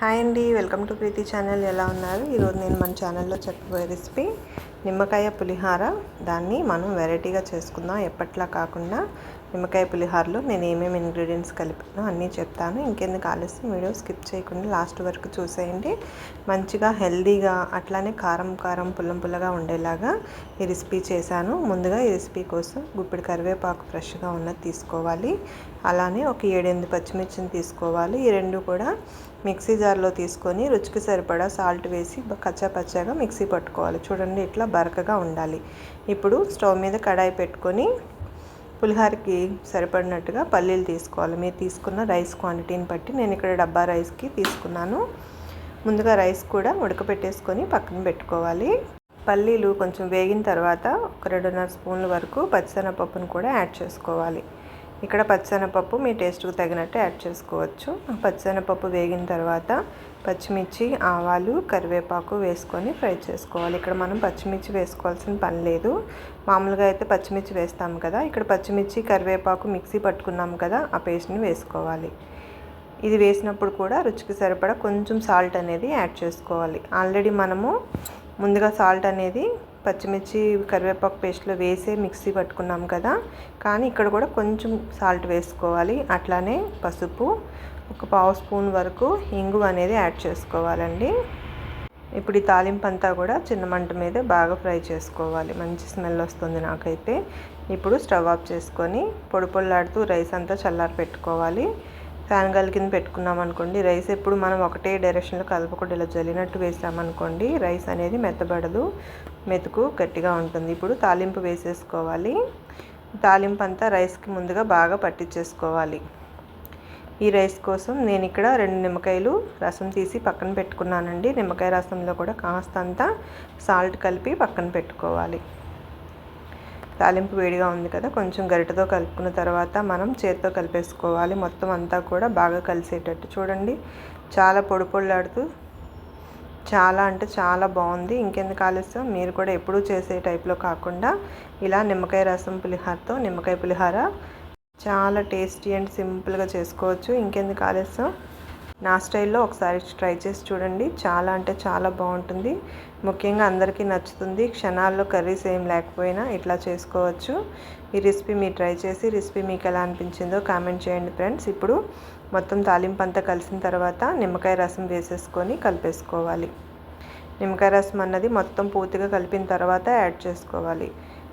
Hi అండి welcome to Preethi channel. ఎలా ఉన్నారు? ఈరోజు నేను మన ఛానల్లో చెప్పబోయే రెసిపీ నిమ్మకాయ పులిహార. దాన్ని మనం వెరైటీగా చేసుకుందాం. ఎప్పట్లా కాకుండా నిమ్మకాయ పులిహారలో నేను ఏమేమి ఇంగ్రీడియంట్స్ కలిపానో అన్నీ చెప్తాను. ఇంకెందుకు ఆలస్యం? వీడియో స్కిప్ చేయకుండా లాస్ట్ వరకు చూసేయండి. మంచిగా హెల్దీగా అట్లానే కారం కారం పుల్లం పుల్లగా ఉండేలాగా ఈ రెసిపీ చేశాను. ముందుగా ఈ రెసిపీ కోసం గుప్పిడి కరివేపాకు ఫ్రెష్గా ఉన్నది తీసుకోవాలి. అలానే ఒక ఏడెనిమిది పచ్చిమిర్చిని తీసుకోవాలి. ఈ రెండు కూడా మిక్సీ జార్లో తీసుకొని రుచికి సరిపడా సాల్ట్ వేసి కచ్చా పచ్చాగా మిక్సీ పట్టుకోవాలి. చూడండి ఇట్లా బరకగా ఉండాలి. ఇప్పుడు స్టవ్ మీద కడాయి పెట్టుకొని పులిహారకి సరిపడినట్టుగా పల్లీలు తీసుకోవాలి. మీరు తీసుకున్న రైస్ క్వాంటిటీని బట్టి నేను ఇక్కడ డబ్బా రైస్కి తీసుకున్నాను. ముందుగా రైస్ కూడా ఉడకపెట్టేసుకొని పక్కన పెట్టుకోవాలి. పల్లీలు కొంచెం వేగిన తర్వాత ఒక రెండున్నర స్పూన్ల వరకు పచ్చిశనగపప్పును కూడా యాడ్ చేసుకోవాలి. ఇక్కడ పచ్చిశనగపప్పు మీ టేస్ట్కి తగినట్టు యాడ్ చేసుకోవచ్చు. పచ్చిశనగపప్పు వేగిన తర్వాత పచ్చిమిర్చి ఆవాలు కరివేపాకు వేసుకొని ఫ్రై చేసుకోవాలి. ఇక్కడ మనం పచ్చిమిర్చి వేసుకోవాల్సిన పని లేదు. మామూలుగా అయితే పచ్చిమిర్చి వేస్తాం కదా. ఇక్కడ పచ్చిమిర్చి కరివేపాకు మిక్సీ పట్టుకున్నాం కదా ఆ పేస్ట్ని వేసుకోవాలి. ఇది వేసినప్పుడు కూడా రుచికి సరిపడా కొంచెం సాల్ట్ అనేది యాడ్ చేసుకోవాలి. ఆల్రెడీ మనము ముందుగా సాల్ట్ అనేది పచ్చిమిర్చి కరివేపాకు పేస్ట్లో వేసే మిక్సీ పట్టుకున్నాం కదా. కానీ ఇక్కడ కూడా కొంచెం సాల్ట్ వేసుకోవాలి. అట్లానే పసుపు ఒక పావు స్పూన్ వరకు ఇంగు అనేది యాడ్ చేసుకోవాలండి. ఇప్పుడు ఈ తాలింపు అంతా కూడా చిన్న మంట మీద బాగా ఫ్రై చేసుకోవాలి. మంచి స్మెల్ వస్తుంది నాకైతే. ఇప్పుడు స్టవ్ ఆఫ్ చేసుకొని పొడి పొల్లాడుతూ రైస్ అంతా చల్లారి పెట్టుకోవాలి. ఫ్యాన్ గల్ కింద పెట్టుకున్నాం అనుకోండి రైస్ ఎప్పుడు మనం ఒకటే డైరెక్షన్లో కలపకుండా ఇలా జల్లినట్టు వేసామనుకోండి రైస్ అనేది మెత్తబడదు. మెతుకు గట్టిగా ఉంటుంది. ఇప్పుడు తాలింపు వేసేసుకోవాలి. తాలింపు అంతా రైస్కి ముందుగా బాగా పట్టించేసుకోవాలి. ఈ రైస్ కోసం నేను ఇక్కడ రెండు నిమ్మకాయలు రసం తీసి పక్కన పెట్టుకున్నానండి. నిమ్మకాయ రసంలో కూడా కాస్తంత సాల్ట్ కలిపి పక్కన పెట్టుకోవాలి. తాలింపు వేడిగా ఉంది కదా కొంచెం గరిటతో కలుపుకున్న తర్వాత మనం చేతితో కలిపేసుకోవాలి. మొత్తం అంతా కూడా బాగా కలిసేటట్టు చూడండి. చాలా పొడి పొడిలాడుతూ చాలా అంటే చాలా బాగుంది. ఇంకెందుకు ఆలస్యం? మీరు కూడా ఎప్పుడూ చేసే టైప్లో కాకుండా ఇలా నిమ్మకాయ రసం పులిహారతో నిమ్మకాయ పులిహార చాలా టేస్టీ అండ్ సింపుల్గా చేసుకోవచ్చు. ఇంకెందుకు ఆలస్యం? నా స్టైల్లో ఒకసారి ట్రై చేసి చూడండి. చాలా అంటే చాలా బాగుంటుంది. ముఖ్యంగా అందరికీ నచ్చుతుంది. క్షణాల్లో కర్రీస్ ఏం లేకపోయినా ఇట్లా చేసుకోవచ్చు. ఈ రెసిపీ మీరు ట్రై చేసి రెసిపీ మీకు ఎలా అనిపించిందో కామెంట్ చేయండి ఫ్రెండ్స్. ఇప్పుడు మొత్తం తాలింపు అంతా కలిసిన తర్వాత నిమ్మకాయ రసం వేసేసుకొని కలిపేసుకోవాలి. నిమ్మకాయ రసం అన్నది మొత్తం పూర్తిగా కలిపిన తర్వాత యాడ్ చేసుకోవాలి.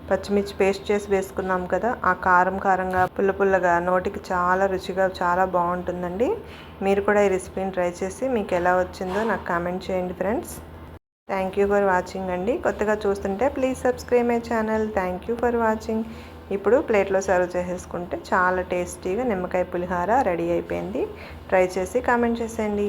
పచ్చిమిర్చి పేస్ట్ చేసి వేసుకున్నాం కదా ఆ కారం కారంగా పుల్ల పుల్లగా నోటికి చాలా రుచిగా చాలా బాగుంటుందండి. మీరు కూడా ఈ రెసిపీని ట్రై చేసి మీకు ఎలా వచ్చిందో నాకు కామెంట్ చేయండి friends. Thank you for watching అండి. కొత్తగా చూస్తుంటే please subscribe my channel. Thank you for watching. ఇప్పుడు ప్లేట్లో సర్వ్ చేసేసుకుంటే చాలా టేస్టీగా నిమ్మకాయ పులిహార రెడీ అయిపోయింది. ట్రై చేసి కామెంట్ చేసేయండి.